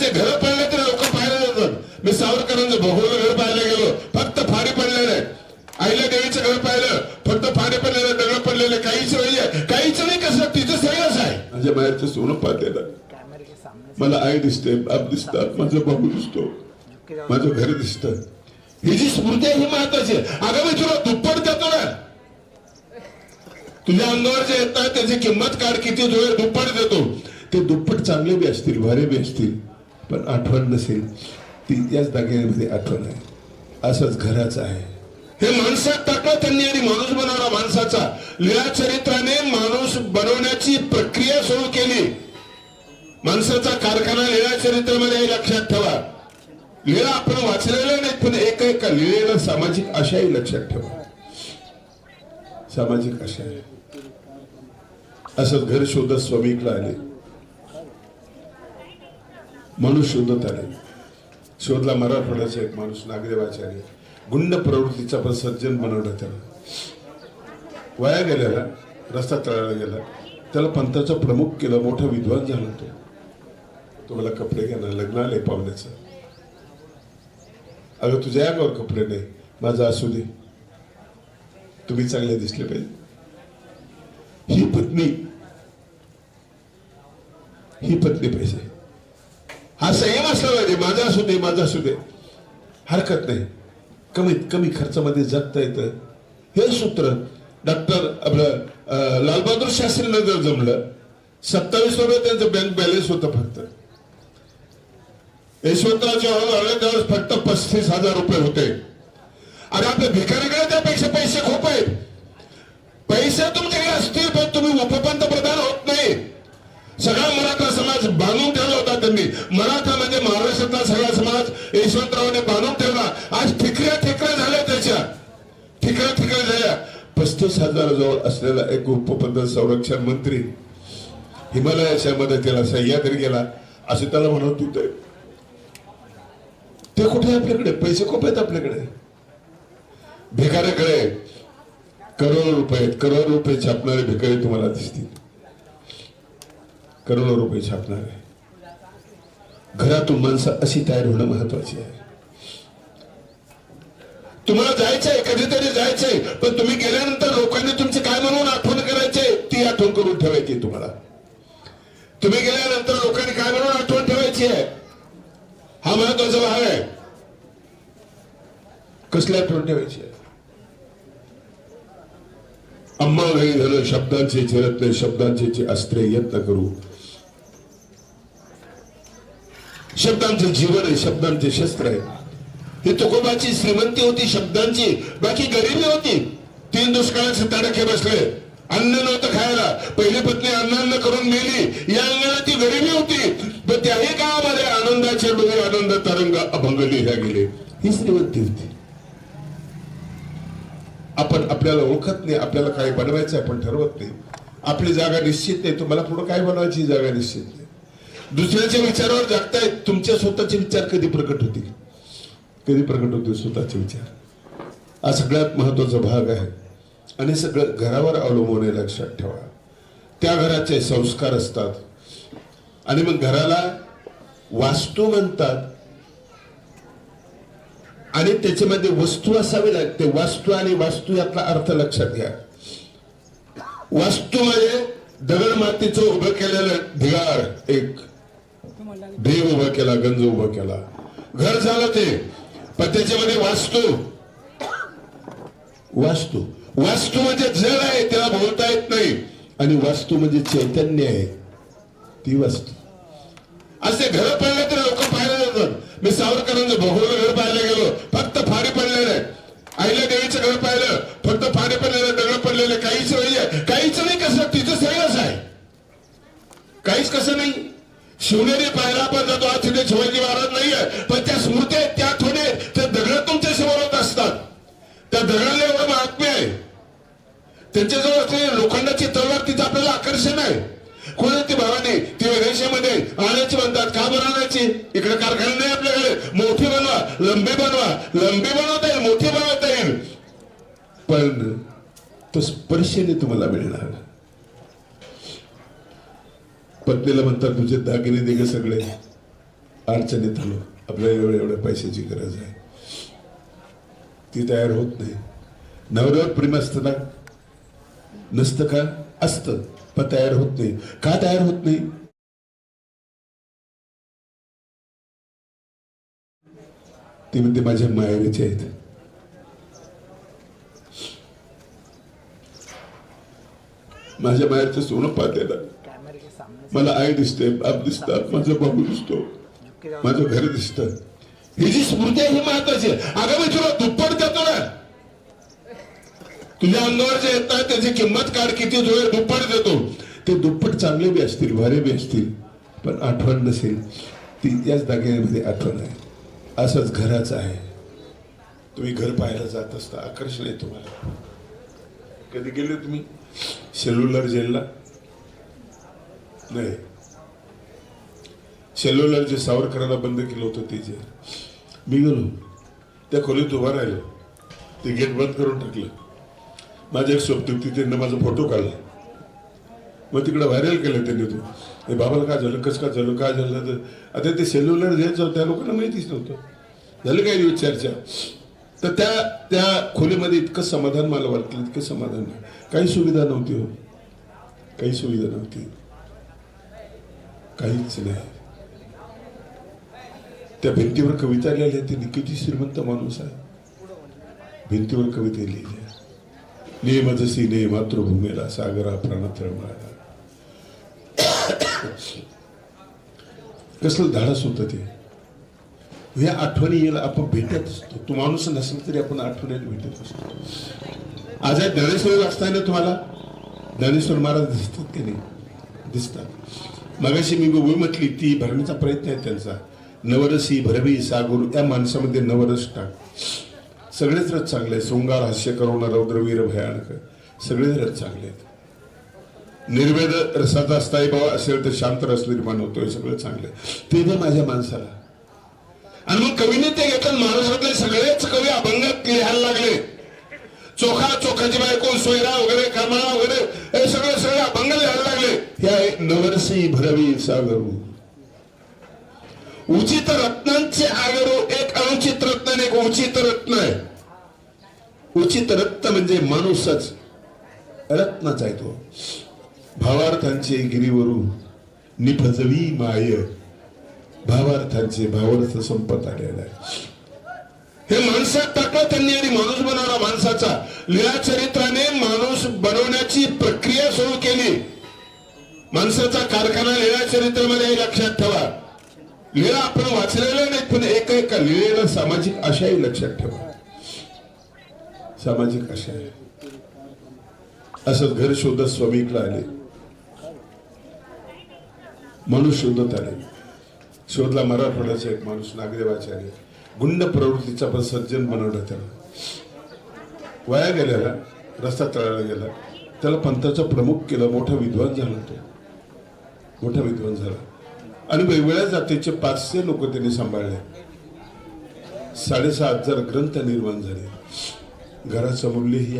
असे घर पडले तरी लोक पाहायला जातात मी सावरकरांचं भगवलं घर पाहायला गेलो. फक्त फाडी पडलेले आईला देवीचं घर पाहिलं. फक्त फाडी पडलेलं दगड पडलेले काहीच नाही काहीच नाही कसं? तिचं सगळंच आहे. म्हणजे बाहेरचं सोनं पाहतेलं मला आई दिसते बाप दिसतात माझा बाबू दिसतो. माझं घर दिसत. ही जी स्मृती आहे ही महत्वाची अगं मी तुला दुप्पट देतो ना. तुझ्या अंगावर जे येतात त्याची किंमत काढ किती दुप्पट देतो. ते दुप्पट चांगले बी असतील भारे बी असतील. पण आठवण नसेल ती याच दागिन्यामध्ये आठवण आहे. असंच घराचं आहे. हे माणसात टाकलं त्यांनी आणि माणूस बनवला माणसाचा. लिळा चरित्राने माणूस बनवण्याची प्रक्रिया सुरू केली. माणसाचा कारखाना लिळा चरित्रामध्ये लक्षात ठेवा. लिळा आपण वाचलेला नाही पण एक एक लिळेला सामाजिक आशाही लक्षात ठेवा. सामाजिक आशा असं घर शोधत स्वामीकडे आले. माणूस शोधत आले शोधला मराठवाड्याचा एक माणूस नागदेवाचार्य. गुंड प्रवृत्तीचा पण सज्जन बनवला त्याला वाया गेलेला रस्ता तळाला गेला. त्याला पंथाचा प्रमुख केलं मोठा विद्वान झाला तो. तुम्हाला कपडे घेणार लग्नाला पाहुण्याचं. अगं तुझ्या अंगावर कपडे नाही माझा असू दे. तुम्ही चांगले दिसले पाहिजे. ही पत्नी ही पत्नी पाहिजे हा संयम असला पाहिजे माझा असू दे माझा असू दे. हरकत नाही. कमीत कमी खर्चामध्ये जगता येतं. हे सूत्र डॉक्टर आपलं लालबहादूर शास्त्रींना जर जमलं सत्तावीस रुपये त्यांचं बँक बॅलन्स होतं फक्त. यशवंतराव चव्हाण आले त्यावेळेस फक्त पस्तीस हजार रुपये होते. आणि आपल्या भिकाऱ्याकडे त्यापेक्षा पैसे खूप आहेत. पैसे तुमच्याकडे असतील पण तुम्ही उपपंतप्रधान होत नाही. सगळा मराठा समाज बांधून होता सगळा समाज यशवंतरावने बांधून ठेवला. आज ठिकऱ्या ठिकऱ्या झाल्या त्याच्या. ठिकऱ्या ठिकऱ्या झाल्या. पस्तीस हजाराजवळ असलेला एक उपपंधन संरक्षण मंत्री हिमालयाच्या मदतीला सह्याद्री गेला. असे त्याला म्हणत होते ते कुठे आपल्याकडे? पैसे खूप आहेत आपल्याकडे. भिकाऱ्याकडे करोडो रुपये करोडो रुपये छापणारे भिकारी तुम्हाला दिसतील. करोडो रुपये छापणारे. घरातून माणसं अशी तयार होणं महत्वाची आहे. तुम्हाला जायचंय कधीतरी जायचंय पण तुम्ही गेल्यानंतर लोकांनी तुमची काय म्हणून आठवण करायचे ती आठवण करून ठेवायची तुम्हाला. तुम्ही गेल्यानंतर लोकांनी काय म्हणून आठवण ठेवायची आहे? हा महत्त्वाचा भाग आहे. कसली आठवण ठेवायची आहे? अम्मा वेळी झालं शब्दांचे चिरत्ने शब्दांचे अस्त्रे यत्न करू. शब्दांचं जीवन आहे शब्दांचे शस्त्र आहे. ही तुकोबाची श्रीमंती होती शब्दांची. बाकी गरिबी होती. तीन दुष्काळाचे तडके बसले. अन्न नव्हतं खायला. पहिली पत्नी अन्नान्न करून मेली. या अंगाला ती गरिबी होती. पण त्याही काळामध्ये आनंदाचे डोळे आनंद तरंग अभंग लिहिल्या गेले. ही श्रीमंती होती. आपण आपल्याला ओळखत नाही आपल्याला काय बनवायचं आपण ठरवत नाही. आपली जागा निश्चित नाही. तुम्हाला पुढे काय बनवायची जागा निश्चित? नाही दुसऱ्याच्या विचारावर जगतायत तुमच्या स्वतःचे विचार कधी प्रकट होतील? कधी प्रकट होतील स्वतःचे विचार? हा सगळ्यात महत्त्वाचा भाग आहे. आणि सगळं घरावर अवलंबून आहे लक्षात ठेवा. त्या घराचे संस्कार असतात. आणि मग घराला वास्तू म्हणतात. आणि त्याच्यामध्ये वस्तू असावी लागते. वास्तू आणि वास्तू यातला अर्थ लक्षात घ्या. वास्तू म्हणजे दगड मातीचं उभं केलेलं ढिगार एक देव उभा केला गंज उभा केला. घर झालं ते पण त्याच्यामध्ये वास्तू. वास्तू. वास्तू म्हणजे जड आहे त्याला बोलता येत नाही. आणि वास्तू म्हणजे चैतन्य आहे. ती वास्तू. असे घर पाहिलं तर लोक पाहायला जातात. मी सावरकरांचं भगोल घर पाहायला गेलो. फक्त त्यांच्याजवळ असलेली लोखंडाची तलवार तिचं आपल्याला आकर्षण आहे. कोणी ती भावाने? ती रेषेमध्ये आणायची म्हणतात. का बरं आणायची? इकडे कारखाना नाही आपल्याकडे. मोठी बनवा लंबी बनवा. लंबी बनवता येईल मोठी बनवता येईल. पण तो स्पर्शेने तुम्हाला मिळणार. पत्नीला म्हणतात तुझे दागिने दिगे सगळे. अडचणीत आलो. आपल्याला एवढ्या एवढ्या पैशाची गरज आहे. ती तयार होत नाही. नवऱ्यावर प्रेम असतं ना नसतं का असतं पण तयार होत नाही. का तयार होत नाही? ते म्हणते माझ्या मायरीचे आहेत. माझ्या मायाचं सोनं पाहते मला आई दिसते बाप दिसतात माझा बाबू दिसतो माझं घर दिसतं. ही जी स्मृती आहे ही महत्वाची आहे. अगं मी तुला दुप्पट देतो ना. तुझ्या अंगावर जे येतात त्याची किंमत काढ किती जो दुप्पट देतो. ते दुप्पट चांगले बी असतील भारे बी असतील पण आठवण नसेल. ती याच दागिन्यामध्ये आठवण आहे. असंच घराचं आहे. तुम्ही घर पाहायला जात असता आकर्षण आहे तुम्हाला. कधी गेले तुम्ही? सेल्युलर जेलला? नाही. सेल्युलर जे सावरकरांना बंद केलं होतं ते जे मी गेलो. त्या खोलीत उभा राहिलो. ते गेट बंद करून टाकलं. माझं एक स्वप्न होती त्यांनी माझा फोटो काढला. मग तिकडे व्हायरल केलं त्यांनी तो. हे बाबाला काय झालं? कसं काय झालं? काय झालं? तर आता ते सेल्युलर द्यायचं त्या लोकांना माहितीच नव्हतं. झालं काय दिवस चर्चा? तर त्या त्या खोलीमध्ये इतकं समाधान मला वाटलं इतकं समाधान. नाही काही सुविधा नव्हती हो. काही सुविधा नव्हती. काहीच नाही. त्या भिंतीवर कविता लिहिल्या. त्यांनी किती श्रीमंत माणूस आहे. भिंतीवर कविता लिहिल्या. आहे ने मातृभूमीला सागरा प्राणात रमणारा कसलं धाडस होतं ते? ह्या आठवणी याला आपण भेटत असतो. तो माणूस नसेल तरी आपण आठवणीला भेटत असतो. आज आहे ज्ञानेश्वर असताना तुम्हाला? ज्ञानेश्वर महाराज दिसतात की नाही? दिसतात. मगाशी मी गोवी म्हटली ती भरण्याचा प्रयत्न आहे त्यांचा. नवरसी भरवी सागुर या माणसामध्ये नवरस टाक. सगळेच रथ चांगले आहेत. शृंगार हास्य करुणा रौद्रवीर भयानक. सगळेच रथ चांगले आहेत. निर्वेद रसाचा स्थायी भाव असेल तर शांत रस निर्माण होतोय. सगळं चांगलं ते दे माझ्या माणसाला. आणि मग कवीने ते घेतात. महाराष्ट्रातले सगळेच कवी अभंगात लिहायला लागले. चोखा चोखाची बायको सोयरा वगैरे करमाळा वगैरे हे सगळे सगळे अभंग लिहायला लागले. ह्या नवरसी भरवी सागरू. उचित रत्नांचे आगरू एक अनुचित रत्न एक उचित रत्न. उचित रत्न म्हणजे माणूसच. रत्नच आहे तो. भावार्थांचे गिरीवरून निफजवी माय. भावार्थांचे भावार्थ संपत आलेला आहे. हे माणसात टाकलं त्यांनी आणि माणूस बनवला माणसाचा. लीला चरित्राने माणूस बनवण्याची प्रक्रिया सुरू केली. माणसाचा कारखाना लीला चरित्रामध्ये लक्षात ठेवा. लिळा आपण वाचलेला नाही पण एक एक लिहिलेला सामाजिक आशाही लक्षात ठेवा. सामाजिक आशा आहे. असं घर शोधत स्वामीकडे आले. माणूस शोधत आले. शोधला मराठवाड्याचा एक माणूस नागदेवाचार्य गुंड प्रवृत्तीचा पण सज्जन बनवला त्याला. वाया गेलेला रस्ता तळाला गेला. त्याला पंथाचा प्रमुख केलं मोठा विद्वान झाला तो. मोठा विद्वान झाला. आणि वेगवेगळ्या जातीचे पाचशे लोक त्यांनी सांभाळले. साडेसहा हजार ग्रंथ निर्माण झाले. घराचं मूल्य ही